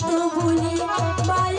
তো বলি বালি